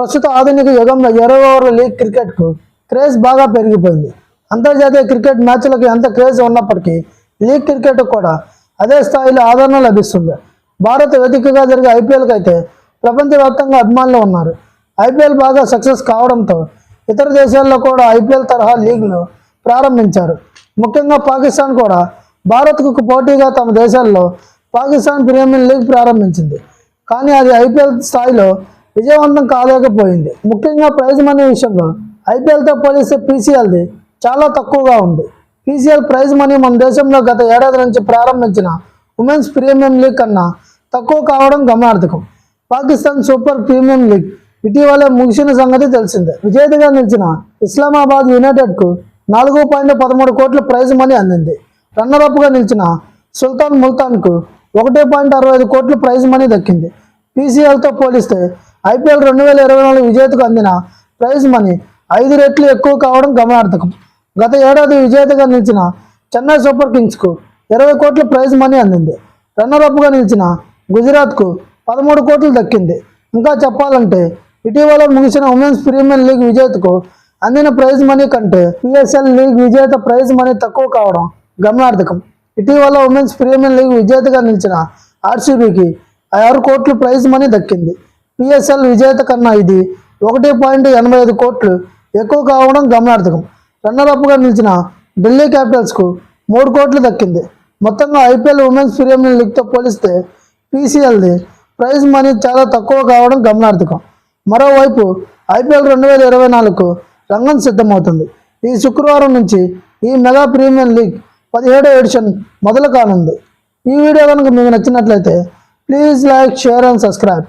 ప్రస్తుత ఆధునిక యుగంలో ఇరవై ఓవర్ల లీగ్ క్రికెట్కు క్రేజ్ బాగా పెరిగిపోయింది. అంతర్జాతీయ క్రికెట్ మ్యాచ్లకు ఎంత క్రేజ్ ఉన్నప్పటికీ లీగ్ క్రికెట్ కూడా అదే స్థాయిలో ఆదరణ లభిస్తుంది. భారత్ వేదికగా జరిగే ఐపీఎల్కి అయితే ప్రపంచవ్యాప్తంగా అభిమానులు ఉన్నారు. ఐపీఎల్ బాగా సక్సెస్ కావడంతో ఇతర దేశాల్లో కూడా ఐపీఎల్ తరహా లీగ్లు ప్రారంభించారు. ముఖ్యంగా పాకిస్తాన్ కూడా భారత్కు పోటీగా తమ దేశాల్లో పాకిస్తాన్ ప్రీమియర్ లీగ్ ప్రారంభించింది. కానీ అది ఐపీఎల్ స్థాయిలో విజయవంతం కాలేకపోయింది. ముఖ్యంగా ప్రైజ్ మనీ విషయంలో ఐపీఎల్తో పోలిస్తే పీసీఎల్ది చాలా తక్కువగా ఉంది. పీసీఎల్ ప్రైజ్ మనీ మన దేశంలో గత ఏడాది నుంచి ప్రారంభించిన ఉమెన్స్ ప్రీమియం లీగ్ కన్నా తక్కువ కావడం గమనార్థకం పాకిస్తాన్ సూపర్ ప్రీమియం లీగ్ ఇటీవలే ముగిసిన సంగతి తెలిసిందే. విజేతగా నిలిచిన ఇస్లామాబాద్ యునైటెడ్కు నాలుగు పాయింట్ పదమూడు కోట్ల ప్రైజ్ మనీ అందింది. రన్నరప్గా నిలిచిన సుల్తాన్ ముల్తాన్కు ఒకటి పాయింట్ అరవై ఐదు కోట్ల ప్రైజ్ మనీ దక్కింది. పీసీఎల్తో పోలిస్తే ఐపీఎల్ రెండు వేల ఇరవై నాలుగు విజేతకు అందిన ప్రైజ్ మనీ ఐదు రెట్లు ఎక్కువ కావడం గమనార్థకం గత ఏడాది విజేతగా నిలిచిన చెన్నై సూపర్ కింగ్స్కు ఇరవై కోట్ల ప్రైజ్ మనీ అందింది. రన్నరప్గా నిలిచిన గుజరాత్కు పదమూడు కోట్లు దక్కింది. ఇంకా చెప్పాలంటే ఇటీవల ముగిసిన ఉమెన్స్ ప్రీమియర్ లీగ్ విజేతకు అందిన ప్రైజ్ మనీ కంటే పిఎస్ఎల్ లీగ్ విజేత ప్రైజ్ మనీ తక్కువ కావడం గమనార్థకం ఇటీవల ఉమెన్స్ ప్రీమియర్ లీగ్ విజేతగా నిలిచిన ఆర్సీబీకి ఆరు కోట్లు ప్రైజ్ మనీ దక్కింది. పిఎస్ఎల్ విజేత కన్నా ఇది ఒకటి పాయింట్ ఎనభై ఐదు కోట్లు ఎక్కువ కావడం గమనార్థకం రన్నరప్గా నిలిచిన ఢిల్లీ క్యాపిటల్స్కు మూడు కోట్లు దక్కింది. మొత్తంగా ఐపీఎల్ ఉమెన్స్ ప్రీమియర్ లీగ్తో పోలిస్తే పీసీఎల్ది ప్రైజ్ మనీ చాలా తక్కువ కావడం గమనార్థకం మరోవైపు ఐపీఎల్ రెండు వేల ఇరవై నాలుగుకు రంగం సిద్ధమవుతుంది. ఈ శుక్రవారం నుంచి ఈ మెగా ప్రీమియర్ లీగ్ పదిహేడో ఎడిషన్ మొదలు కానుంది. ఈ వీడియో కనుక మీకు నచ్చినట్లయితే please like share and subscribe.